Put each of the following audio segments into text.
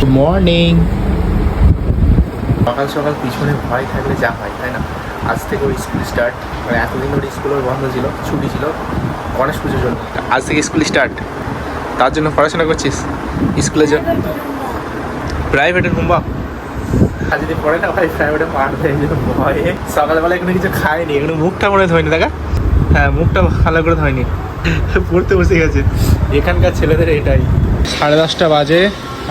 Good morning সকাল সকাল পিছনে ভয় থাকলে যা হয়, তাই না? আজ থেকে ওর স্কুল স্টার্ট মানে এতদিন ওর স্কুল বন্ধ ছিল, ছুটি ছিল, গণেশ পুজোর জন্য। আজ থেকে স্কুল স্টার্ট তার জন্য পড়াশোনা করছিস? স্কুলের জন্য? প্রাইভেটের হোমওয়ার্ক আর যদি পড়ে না ভাই প্রাইভেটে মারবে এই জন্য ভয়ে। সকালবেলা এখানে কিছু খায়নি, এখানে মুখটা মনে ধোয়নি দেখা? হ্যাঁ মুখটা ভালো করে ধোয়নি পড়তে বসে গেছে। এখানকার ছেলেদের এটাই। সাড়ে দশটা বাজে।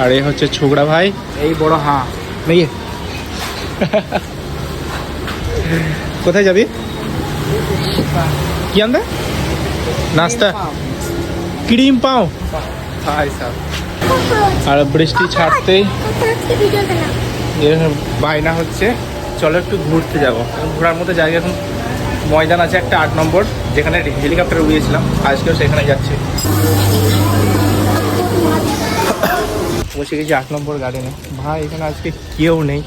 আর এ হচ্ছে ছোকরা ভাই। এই বড় হাঁ। নাকি কোথায় যাবি? কি আনতে নাস্তা। ক্রিম পাও। আর বৃষ্টি ছাড়তেই বায়না হচ্ছে। চলো একটু ঘুরতে যাব। ঘোরার মতো জায়গা এখন। ময়দান আছে একটা আট নম্বর যেখানে হেলিকপ্টারে উড়িয়েছিলাম। আজকেও সেখানে যাচ্ছে। বসে গেছি আট নম্বর গার্ডেনে ভাই, এখানে আজকে কেউ নেই।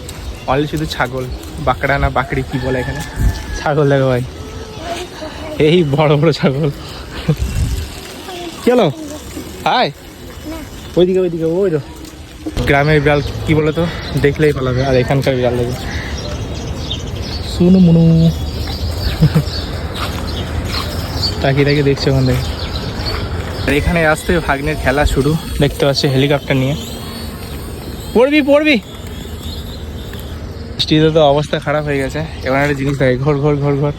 অনলি শুধু ছাগল। বাঁকড়া না বাকড়ি, কি বলে এখানে? ছাগল দেখো ভাই। এই বড় বড় ছাগল। কেন হাই। ওইদিকে ওইদিকে, ওই তো। গ্রামের বিড়াল কি বলে তো? দেখলেই ভালো হবে। আর এখানকার বিড়াল দেখে। শুনু মুনু। তাকিয়ে তাকিয়ে দেখছে ওখান থেকে। এখানে আসতে ভাগ্নের খেলা শুরু। দেখতে পাচ্ছি হেলিকপ্টার নিয়ে। পড়বি পড়বি। বৃষ্টিতে তো অবস্থা খারাপ হয়ে গেছে। এবার একটা জিনিস দেখে ঘর ঘর ঘর ঘর।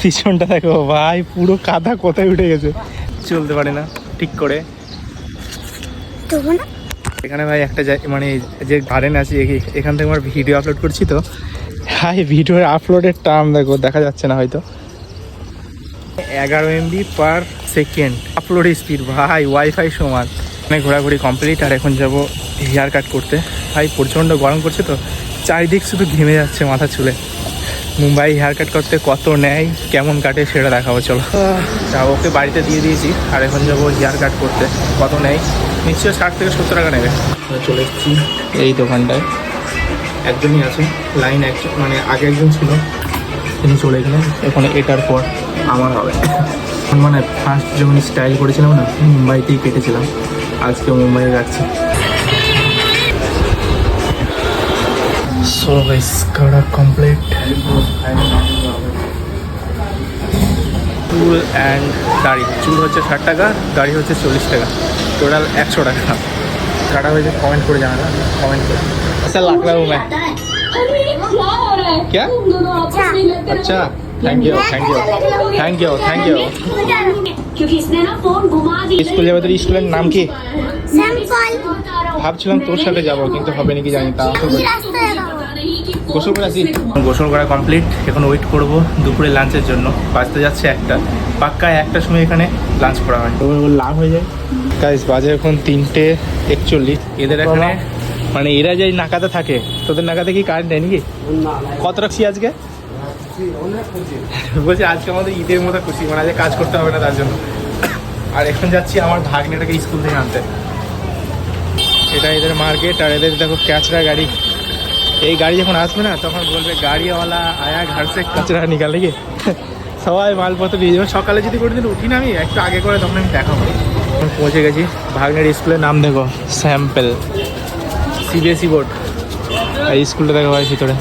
পিছনটা দেখো ভাই পুরো কাদা কোথায় উঠে গেছে। চলতে পারে না ঠিক করে। এখানে ভাই একটা মানে যে গার্ডেন আছে এখান থেকে আমার ভিডিও আপলোড করছি তো। হাই ভিডিওর আপলোডের টার্ম দেখো দেখা যাচ্ছে না হয়তো। এগারো MB per second upload speed ভাই ওয়াইফাই সমান। মানে ঘোরাঘুরি কমপ্লিট আর এখন যাব হেয়ার কাট করতে। ভাই, প্রচণ্ড গরম করছে তো, চারিদিক শুধু ঘেমে যাচ্ছে মাথা চুলে মুম্বাই হেয়ার কাট করতে কত নেয়, কেমন কাটে সেটা দেখাবো, চলো। তা ওকে বাড়িতে দিয়ে দিয়েছি, আর এখন যাব হেয়ার কাট করতে। কত নেয়? নিশ্চয়ই ষাট থেকে সত্তর টাকা নেবে। চলে এসেছি এই দোকানটায়। একজনই আছে লাইন একজন মানে আগে একজন ছিল, তিনি চলে গেলেন। এখন এটার পর আমার হবে। মানে ফার্স্ট যখন স্টাইল করেছিলাম না মুম্বাইতেই কেটেছিলাম আজকে মুম্বাইয়ে যাচ্ছি সো গাইস কাটা কমপ্লিট চুল অ্যান্ড দাড়ি চুল হচ্ছে ষাট টাকা দাড়ি হচ্ছে চল্লিশ টাকা টোটাল একশো টাকা কাটা হয়েছে কমেন্ট করে জানানা কমেন্ট করে আচ্ছা লাখ লাখ मैं क्या अच्छा thank you thank you thank you thank you क्योंकि इसने ना फोन घुमा दिया স্কুল যাবে তোর স্কুলের নাম কি স্যাম্পল ভাবছিলাম তোর সাথে যাবো কিন্তু হবে নাকি জানি তা কি রাস্তায় যাবো গোসল করে আসি গোসল করা কমপ্লিট এখন ওয়েট করব দুপুরে লাঞ্চের জন্য বাজতে যাচ্ছে একটা পাক্কা একটা সময় এখানে লাঞ্চ করা হয় তবে ওর লাভ হয়ে যায় গাইস বাজে এখন তিনটে একচল্লিশ এদের এখানে মানে এরা যেই নাকাতে থাকে তোদের নাকাতে কি কারেন্ট নেই নাকি কত রাখছি আজকে বলছি, আজকে আমাদের ঈদের মতো খুশি মানে আজকে কাজ করতে হবে না তার জন্য। আর এখন যাচ্ছি আমার ভাগ্নেটাকে স্কুল থেকে আনতে। এটা এদের মার্কেট, আর এদের দেখো ক্যাচরা গাড়ি। এই গাড়ি যখন আসবে না, তখন বলবে, গাড়িওয়ালা আয়া সে কাচরা নিকালে গিয়ে সবাই মালপত্র দিয়ে যাবে সকালে যদি কোনোদিন উঠি না আমি, একটু আগে করে তখন আমি দেখাবো। পৌঁছে গেছি। ভাগ্নের স্কুলের নাম দেখো, স্যাম্পেল। CBSE board. এই স্কুলটা দেখো ভাই ভিতরে।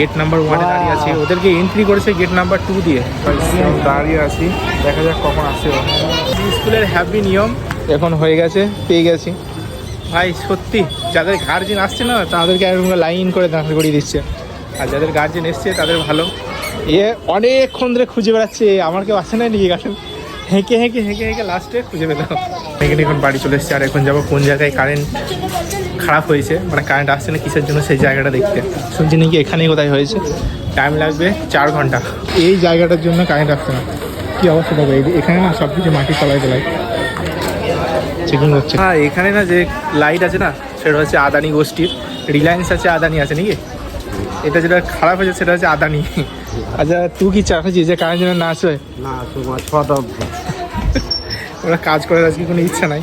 গেট নাম্বার ওয়ানে দাঁড়িয়ে আছি। ওদেরকে এন্ট্রি করেছে গেট নাম্বার টু দিয়ে। দাঁড়িয়ে আছি। দেখা যাক কখন আসছে ও। স্কুলের হ্যাপি নিয়ম। এখন হয়ে গেছে পেয়ে গেছি। ভাই সত্যি যাদের গার্জেন আসছে না তাদেরকে এরকম লাইন করে দাঁড় করিয়ে দিচ্ছে। আর যাদের গার্জেন এসছে তাদের ভালো। এ অনেকক্ষণ ধরে খুঁজে বেড়াচ্ছে আমার কেউ আসে না নাকি গার্জেন হেঁকে হেঁকে হেঁকে হেঁকে লাস্টে খুঁজে পেলাম। এখানে এখন বাড়ি চলে এসছে। আর এখন যাব কোন জায়গায়? কারেন্ট খারাপ হয়েছে। মানে কারেন্ট আসছে না কিসের জন্য সেই জায়গাটা দেখতে। শুনছি নাকি এখানেই কোথায় হয়েছে। টাইম লাগবে চার ঘণ্টা। এই জায়গাটার জন্য কারেন্ট আসছে না। কি অবস্থা দেখো? এখানে না সব কিছু মাটি তলায় তলায়। চেকিং হচ্ছে। হ্যাঁ এখানে না যে লাইট আছে না, সেটা হচ্ছে আদানি গোষ্ঠীর। রিলায়েন্স আছে আদানি আছে নাকি? এটা যেটা খারাপ হয়েছে সেটা হচ্ছে আদানি। আচ্ছা তুই কি চাচ্ছিস যে কারেন্ট যেন না আসে না তোমার ছটা ওরা কাজ করার আজকে কোনো ইচ্ছা নাই।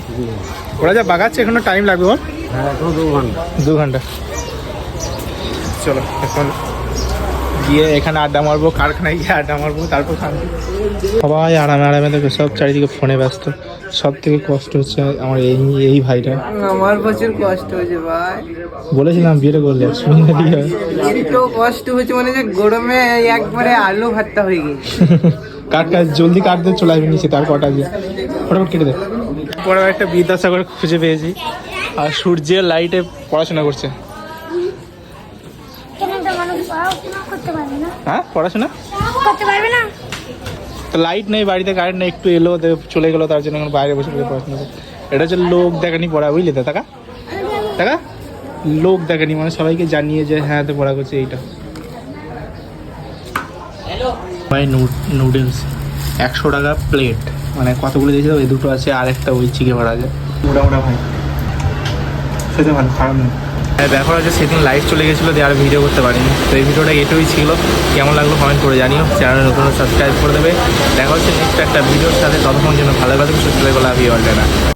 ওরা যা বাগাচ্ছে এখনও টাইম লাগবে ওর হ্যাঁ এখন দু ঘণ্টা। দু ঘণ্টা। চলো এখন গিয়ে এখানে আড্ডা মারবো কারখানায় গিয়ে আড্ডা মারবো তারপর সবাই আরামে আরামে দেখো সব চারিদিকে ফোনে ব্যস্ত। সব থেকে কষ্ট হচ্ছে আমার এই এই ভাইটা। আমার প্রচুর কষ্ট হয়েছে ভাই। বলেছিলাম বিয়েটা করলে শুনি না কি হয় কষ্ট হয়েছে মানে যে গরমে একবারে আলু ভাতটা হয়ে গেছে। কাট কাট জলদি কাটতে চলে আসবে নিচে তার কটা দিয়ে। ফটাফট কেটে দে। পরে একটা বিদ্যাসাগর খুঁজে পেয়েছি আর সূর্যের লাইটে পড়াশোনা করছে। কেন একটা মানুষ পড়াশোনা করতে পারবে না? হ্যাঁ পড়াশোনা? করতে পারবে না? তো লাইট নেই, বাড়িতে কারেন্ট নেই, একটু এলো চলে গেলো, তার জন্য এখন বাইরে বসে বসে পড়াশোনা এটা হচ্ছে লোক দেখানি পড়া, বুঝলি তো, টাকা? টাকা? লোক দেখানি মানে সবাইকে জানিয়ে যে হ্যাঁ তো পড়া করছে এইটা। ভাই নুডলস, একশো টাকা প্লেট মানে কতগুলো দিয়েছে ওই দুটো আছে আর একটা ওই চিকে ভাড়া আছে। ওটা ভাই। খেতে ভালো, খারাপ ব্যাপার হচ্ছে সেদিন লাইট চলে গেছিল, দিয়ে আর ভিডিও করতে পারিনি। তো এই ভিডিওটা এটুই ছিল। কেমন লাগল কমেন্ট করে জানিও। চ্যানেল নতুন সাবস্ক্রাইব করে দেবে। দেখা হচ্ছে নেক্সট একটা ভিডিওর সাথে। ততক্ষণ জন্য ভালো ভালো সুস্থ লাভ ইউ